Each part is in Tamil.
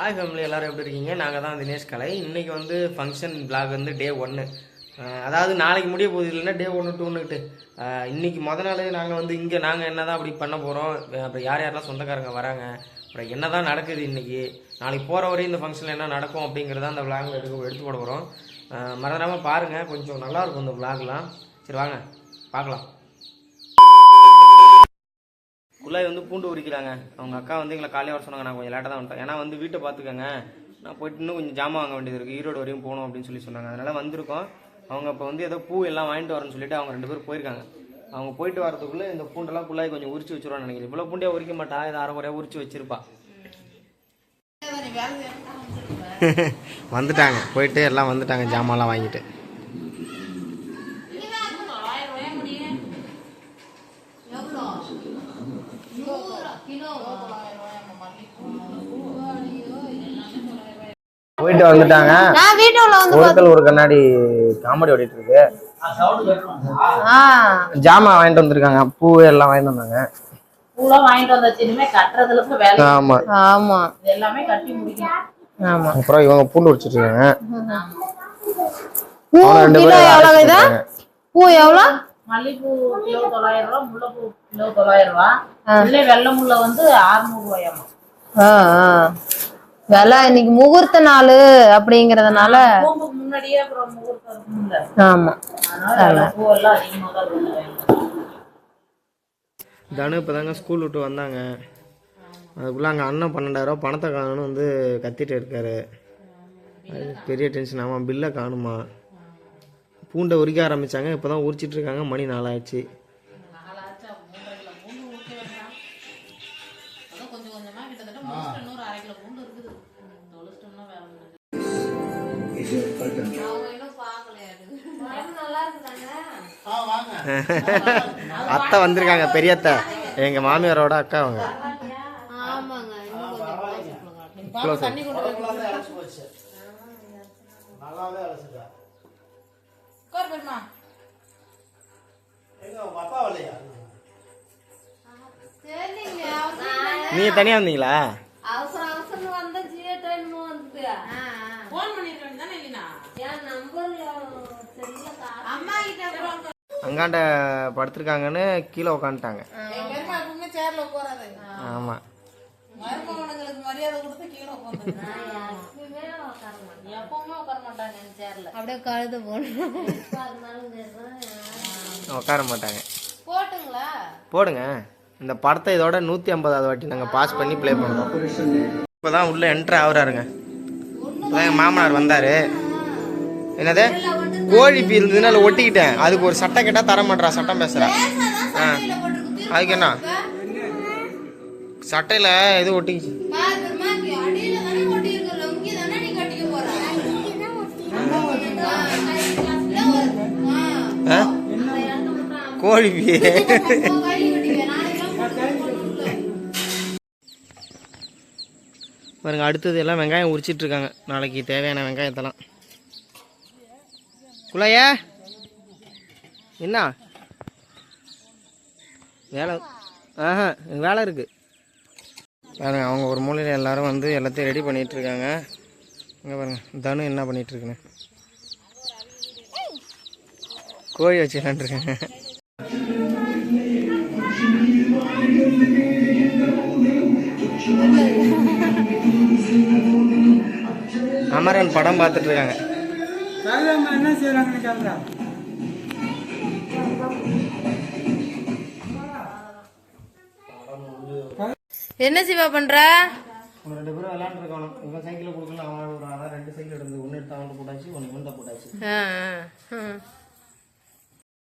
ஹாய் ஃபேமிலி எல்லாரும் எப்படி இருக்கீங்க? நாங்கள் தான் தினேஷ் கலை. இன்றைக்கி வந்து ஃபங்க்ஷன் பிளாக் வந்து டே ஒன்று அதாவது நாளைக்கு முடிய போகுது இல்லைன்னா டே ஒன்று டூன்னுட்டு இன்றைக்கி முத நாள் நாங்கள் வந்து இங்கே நாங்கள் என்ன தான் அப்படி பண்ண போகிறோம் அப்புறம் யார் யாரெல்லாம் சொந்தக்காரங்க வராங்க அப்புறம் என்ன தான் நடக்குது இன்றைக்கி நாளைக்கு போகிற வரையும் இந்த ஃபங்க்ஷனில் என்ன நடக்கும் அப்படிங்கிறத அந்த விளாகில் எடுக்க எடுத்து போட போகிறோம் மறந்துடாமல் பாருங்கள் கொஞ்சம் நல்லாயிருக்கும் இந்த விளாக்லாம் சரி வாங்க பார்க்கலாம். குள்ளாய் வந்து பூண்டு உரிக்கிறாங்க. அவங்க அக்கா வந்து எங்களை காலையில் வர சொன்னாங்க. நான் கொஞ்சம் லேட்டாக தான் வந்துட்டேன். ஏன்னா வந்து வீட்டை பார்த்துக்கங்க. நான் போயிட்டு இன்னும் கொஞ்சம் ஜாமான் வாங்க வேண்டியது இருக்குது ஈரோடு வரையும் போகணும் அப்படின்னு சொல்லி சொன்னாங்க. அதனால் வந்திருக்கோம். அவங்க இப்போ வந்து ஏதோ பூ எல்லாம் வாங்கிட்டு வரேன்னு சொல்லிட்டு அவங்க ரெண்டு பேரும் போயிருக்காங்க. அவங்க போயிட்டு வரதுக்குள்ளே இந்த பூண்டெல்லாம் குள்ளாய் கொஞ்சம் உரிச்சு வச்சிருவான்னு நினைக்கிறேன். இவ்வளோ பூண்டே உரிக்க மாட்டா. இதை அரை குறையாக உரிச்சு வச்சிருப்பா. வந்துட்டாங்க. போயிட்டு எல்லாம் வந்துட்டாங்க. ஜாமான்லாம் வாங்கிட்டு. போயிட்டு வந்துட்டாங்க. நான் வீட்டுல வந்து ஒருத்தல் ஒரு கண்ணாடி காமெடி ஓடிட்டு இருக்கு. ஆ ஜாமான் வாங்கிட்டு வந்திருக்காங்க. பூ எல்லாம் வாங்கிட்டு வந்தாங்க. அப்புறம் இவங்க பூண்டு இருக்காங்க. பூ ரெண்டு கிலோ மல்லிகைப்பூ தொள்ளாயிரம் ரூபா முல்லைப்பூ கிலோ தொள்ளாயிரம் ரூபா. இல்லை வெள்ளை முல்லை வந்து அறுநூறு ரூபாயாமா ஆ, ஆ. விலை இன்னைக்கு முகூர்த்த நாள் அப்படிங்கறதுனால பூம்புக்கு முன்னாடியே அப்புறம் முகூர்த்தம் இருக்கும்ல. ஆமா. தான் விலை. தனு இப்போ தாங்க ஸ்கூல் விட்டு வந்தாங்க. அதுக்குள்ளே அங்கே அண்ணன் பன்னெண்டாயிரம் பணத்தை காணும்னு வந்து கத்திட்டு இருக்காரு. அது பெரிய டென்ஷன். ஆமாம் பில்லை காணுமா? பூண்டை உரிக்க ஆரம்பித்தாங்க இப்போ தான் உரிச்சிட்டு இருக்காங்க. மணி நாலாயிடுச்சு. அத்தை வந்திருக்காங்க பெரிய அத்தை எங்கள் மாமியாரோட அக்கா அவங்க. நீங்கள் தனியாக வந்தீங்களா? கழுது போகணும் இருந்தாலும் சரிதான். உட்கார மாட்டாங்க. போடுங்க. இந்த படத்தை இதோட நூற்றி ஐம்பதாவது வாட்டி நாங்கள் பாஸ் பண்ணி ப்ளே பண்ணுறோம் இப்போ தான் உள்ளே என்ட்ரு ஆகுறாருங்க. எங்கள் மாமனார் வந்தார். என்னது? கோழி பீ இருந்ததுனால ஒட்டிக்கிட்டேன். அதுக்கு ஒரு சட்டை கேட்டால் தர மாட்டா சட்டம் பேசுகிறா ஆ. அதுக்கு என்ன? சட்டையில் எது ஒட்டிக்கிச்சு. ஆ. கோழி பீ பாருங்க அடுத்தது எல்லாம் வெங்காயம் உரிச்சிட்ருக்காங்க நாளைக்கு தேவையான வெங்காயத்தெல்லாம். குழைய என்ன? வேலை ஆஹா வேலை இருக்கு. பாருங்க அவங்க ஒரு மூலையில் எல்லாரும் வந்து எல்லாத்தையும் ரெடி பண்ணிட்டு இருக்காங்க இங்கே பாருங்க தனு என்ன பண்ணிட்டு இருக்குன்னு கோழி வச்சுலான் இருக்காங்க. அமரன் படம் பார்த்துட்டு என்ன சிவா பண்ற? அவங்க ரெண்டு பேரும் விளையாண்டுருக்கானோ இவன் சைக்கிள் கொடுக்கல அவன் ஒரு அதான் ரெண்டு சைக்கிள் இருந்து ஒன்று எடுத்து அவன் போட்டாச்சு ஒன்று இவன் போட்டாச்சு. ஆ, ஆ, ஆ.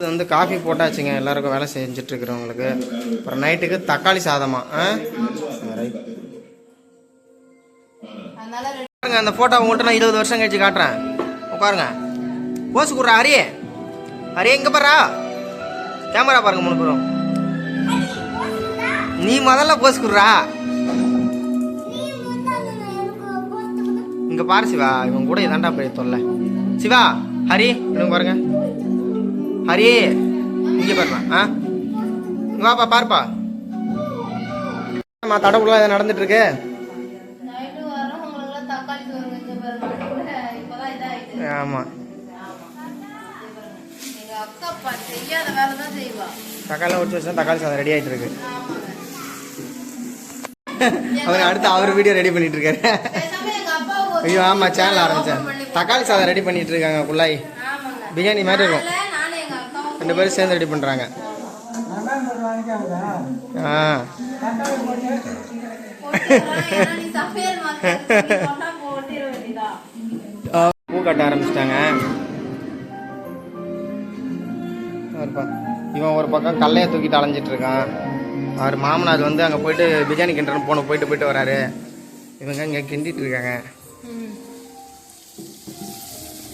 இது வந்து காஃபி போட்டாச்சுங்க. எல்லாருக்கும் வேலை செஞ்சுட்டு இருக்கிறவங்களுக்கு அப்புறம் நைட்டுக்கு தக்காளி சாதமா ஆ? ரைட் பாருங்க அந்த ஃபோட்டோ உங்கள்கிட்ட நான் இருபது வருஷம் கழிச்சு காட்டுறேன். உட்காருங்க. போஸ் குடுறா ஹரி. ஹரி எங்க பாரா. கேமரா பாருங்க மூணு பேரும். நீ முதல்ல போஸ் குடுறா. இங்க பாரு சிவா. இவன் கூட இதாண்டா போய் தொல்லை. சிவா ஹரி இவங்க பாருங்க. ஹரி இங்க பாருமா. ஆ? வாப்பா பாருப்பா. தடவுலாம் நடந்துட்டு இருக்கு. ஆமாம் தக்காளி உரிச்சு வச்சா தக்காளி சாதம் ரெடி ஆகிட்டு இருக்கு. அவர் அடுத்து அவர் வீடியோ ரெடி பண்ணிட்டு இருக்காரு ஐயோ ஆமாம் சேனல் பண்ணி தக்காளி சாதம் ரெடி பண்ணிட்டு இருக்காங்க குள்ளாய் பிரியாணி மாதிரி இருக்கும். ரெண்டு பேரும் சேர்ந்து ரெடி பண்ணுறாங்க ஆ. கட்ட ஆரம்பிச்சிட்டாங்க. இவன் ஒரு பக்கம் கல்லையை தூக்கிட்டு அலைஞ்சிட்டு இருக்கான். அவர் மாமனார் வந்து அங்கே போயிட்டு பிரியாணி கிண்டுறன்னு போன போயிட்டு போயிட்டு வராரு. இவங்க இங்கே கிண்டிட்டு இருக்காங்க.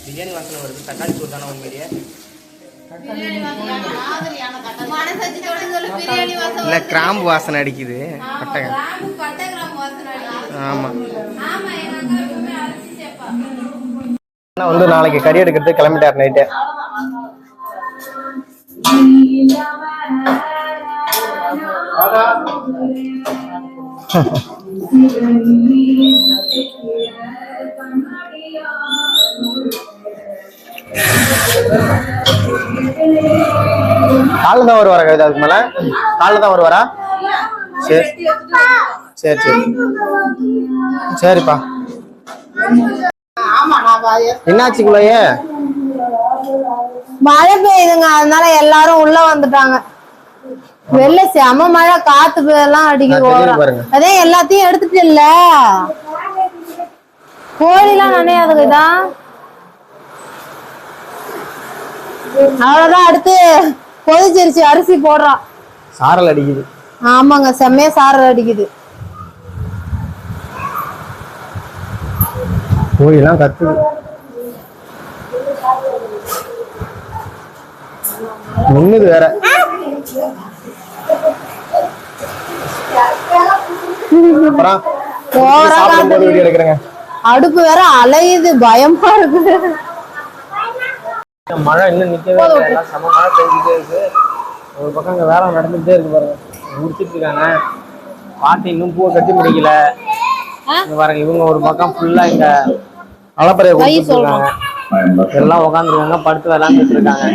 பிரியாணி வாசனை வருது. தக்காளி சோறு தானே உண்மையிலேயே இல்லை கிராம்பு வாசனை அடிக்குது. பட்டங்க கிராம்பு பட்டை கிராம்பு வாசனை அடிக்குது. ஆமாம் ஆமா சேர்ப்பா வந்து நாளைக்கு கறி எடுக்கிறது கிளம்பிட்டார் நைட்டு காலைல தான் வருவாரா கவிதா அதுக்கு மேல? காலைல தான் வருவாரா? சரி. சரி சரி. சரிப்பா. என்னாச்சுக்குள்ளயே மழை பெய்யுதுங்க அதனால எல்லாரும் உள்ள வந்துட்டாங்க. வெளில செம மழை காத்து எல்லாம் அடிக்குது. அதே எல்லாத்தையும் எடுத்துட்டு இல்ல? கோழிலாம் நினையாதுங்கதா அவ்வளவுதான் அடுத்து கொதிச்சிருச்சு அரிசி போடுறான் சாரல் அடிக்குது. ஆமாங்க செம்மையா சாரல் அடிக்குது. கோழிலாம் கத்துது நின்னுது வேற. அடுப்பு வேற அலையுது பயமா இருக்கு. மழை இன்னும் நிக்கவே இல்லை. செம மழை பெஞ்சிட்டே இருக்கு. ஒரு பக்கம் இங்க வேலை நடந்துகிட்டே இருக்கு பாருங்க. முடிச்சிட்டு இருக்காங்க. பாட்டி இன்னும் பூவை கட்டி முடிக்கல. பாருங்க இவங்க ஒரு பக்கம் ஃபுல்லா இங்க அளப்பறைய கொடுத்துட்டு இருக்காங்க எல்லாம் உட்காந்துருக்காங்க படுத்து விளாண்டுட்டு இருக்காங்க.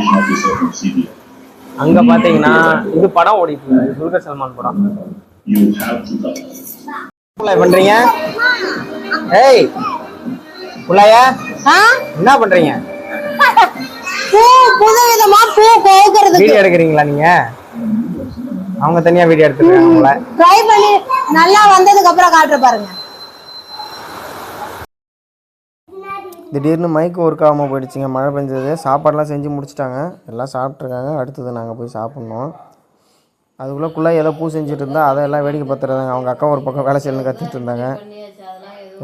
அங்க பாத்தீங்கன்னா இது படம் ஓடிட்டு இருக்கு. துல்கர் சல்மான் படம். பண்றீங்க? ஏய் புள்ளையா? என்ன பண்றீங்க? பூ புது விதமா பூ கோக்குறதுக்கு வீடியோ எடுக்கிறீங்களா நீங்க? அவங்க தனியா வீடியோ எடுத்துருக்காங்க ட்ரை பண்ணி நல்லா வந்ததுக்கு அப்புறம் காட்டுற பாருங்க. திடீர்னு மைக் ஒர்க் ஆகாமல் போயிடுச்சுங்க. மழை பெஞ்சது. சாப்பாடெலாம் செஞ்சு முடிச்சிட்டாங்க. எல்லாம் சாப்பிட்ருக்காங்க அடுத்தது நாங்கள் போய் சாப்பிட்ணும். அதுக்குள்ளே ஏதோ பூ செஞ்சுட்டு இருந்தால் அதை எல்லாம் வேடிக்கை பார்த்துருந்தாங்க அவங்க அக்கா ஒரு பக்கம் வேலை செய்யணும்னு கற்றுட்டு இருந்தாங்க.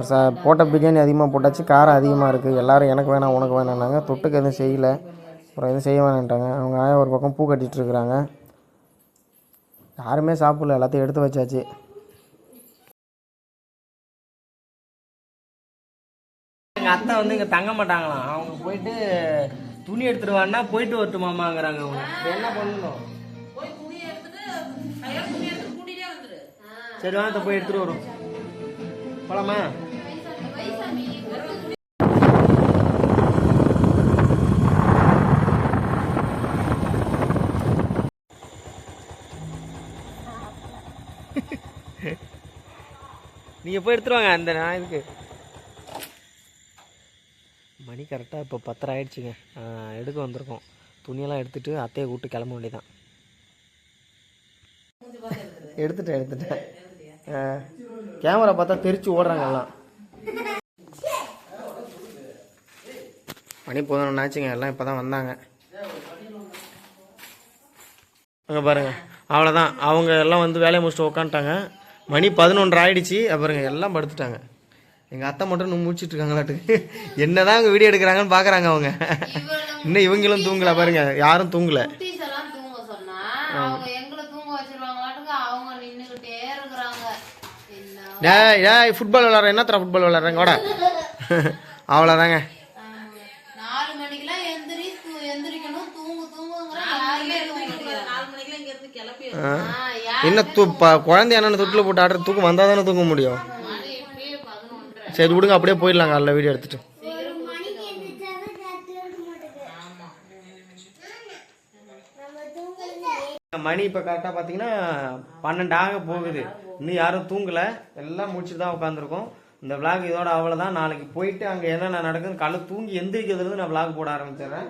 ச போட்ட பிரியாணி அதிகமாக போட்டாச்சு. காரம் அதிகமாக இருக்குது எல்லோரும் எனக்கு வேணாம் உனக்கு வேணாம்னாங்க. தொட்டுக்கு எதுவும் செய்யலை. அப்புறம் எதுவும் செய்ய வேணான்ட்டாங்க அவங்க ஆயா ஒரு பக்கம் பூ கட்டிகிட்ருக்குறாங்க யாருமே சாப்பிடல. எல்லாத்தையும் எடுத்து வச்சாச்சு. எங்கள் அத்தை வந்து இங்கே தங்க மாட்டாங்களாம். அவங்க போயிட்டு துணி எடுத்துருவான்னா போயிட்டு வரட்டுமாமாங்கிறாங்க அவங்க. இப்ப என்ன பண்ணணும்? சரி வாங்க போய் எடுத்துட்டு வரும். போலாமா? நீங்கள் போய் எடுத்துட்டு வாங்க அந்த நான் இதுக்கு. மணி கரெக்டாக இப்போ பத்தரை ஆயிடுச்சுங்க எடுக்க வந்திருக்கோம். துணியெல்லாம் எடுத்துகிட்டு அத்தையை கூப்பிட்டு கிளம்ப வேண்டியதான் எடுத்துட்டேன் எடுத்துட்டேன். கேமரா பார்த்தா தெரிச்சு ஓடுறாங்க எல்லாம். மணி போதும் ஆச்சுங்க. எல்லாம் இப்போ தான் வந்தாங்க. அங்கே பாருங்கள் அவ்வளோதான் அவங்க எல்லாம் வந்து வேலையை முடிச்சுட்டு உக்காந்துட்டாங்க. மணி பதினொன்று ஆயிடுச்சு. அப்புறங்க எல்லாம் படுத்துட்டாங்க. எங்கள் அத்தை மட்டும் இன்னும் முடிச்சிட்டு இருக்காங்களாட்டுக்கு என்னதான் அவங்க வீடியோ எடுக்கிறாங்கன்னு பார்க்குறாங்க அவங்க. இன்னும் இவங்களும் தூங்கல பாருங்க. யாரும் தூங்கல. குட்டீஸ் எல்லாம் தூங்க சொன்னா அவங்க எங்களை தூங்க வச்சிருவாங்களாட்டுங்க. அவங்க நின்னுகிட்டே இருக்கிறாங்க. என்ன டேய் டேய் ஃபுட்பால் விளாட்ற என்ன தர ஃபுட்பால் விளாட்றாங்க வாடா அவ்வளோதாங்க என்ன தூ ப குழந்தை என்னென்ன தொட்டில் போட்டு ஆடுற தூக்கம் வந்தால் தானே தூங்க முடியும். சரி விடுங்க அப்படியே போயிடலாம் காலைல வீடியோ எடுத்துட்டு. மணி இப்போ கரெக்டாக பார்த்தீங்கன்னா பன்னெண்டு ஆக போகுது. இன்னும் யாரும் தூங்கலை. எல்லாம் முடிச்சுட்டு தான் உட்காந்துருக்கோம் இந்த விளாக் இதோட அவ்வளோதான் நாளைக்கு போயிட்டு அங்கே என்னென்ன நடக்குதுன்னு காலைல தூங்கி எந்திரிக்கிறதுலேருந்து நான் விளாக் போட ஆரம்பிச்சிடுறேன்.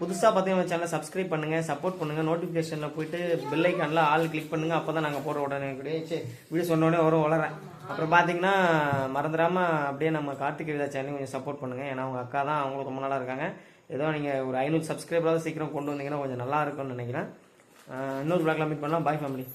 புதுசாக பார்த்தீங்கன்னா சேனலை சப்ஸ்கிரைப் பண்ணுங்கள் சப்போர்ட் பண்ணுங்கள் நோட்டிஃபிகேஷனில் போயிட்டு பில்லைக்கானில் ஆள் கிளிக் பண்ணுங்கள் அப்போ தான் நாங்கள் போடுற உடனே கூட சரி வீடியோ சொன்ன உடனே வரும் வளரேன் அப்புறம் பார்த்தீங்கன்னா மறந்துடாமல் அப்படியே நம்ம கார்த்திகை விதா சேனலையும் கொஞ்சம் சப்போர்ட் பண்ணுங்கள் ஏன்னா அவங்க அக்கா தான் அவங்களுக்கு ரொம்ப நாளாக இருக்காங்க. ஏதோ நீங்கள் ஒரு ஐநூறு சப்ஸ்கிரைபராவது சீக்கிரம் கொண்டு வந்தீங்கன்னா கொஞ்சம் நல்லா இருக்கும்னு நினைக்கிறேன். இன்னொரு பிளாக்ல மீட் பண்ணலாம். பாய் ஃபேமிலி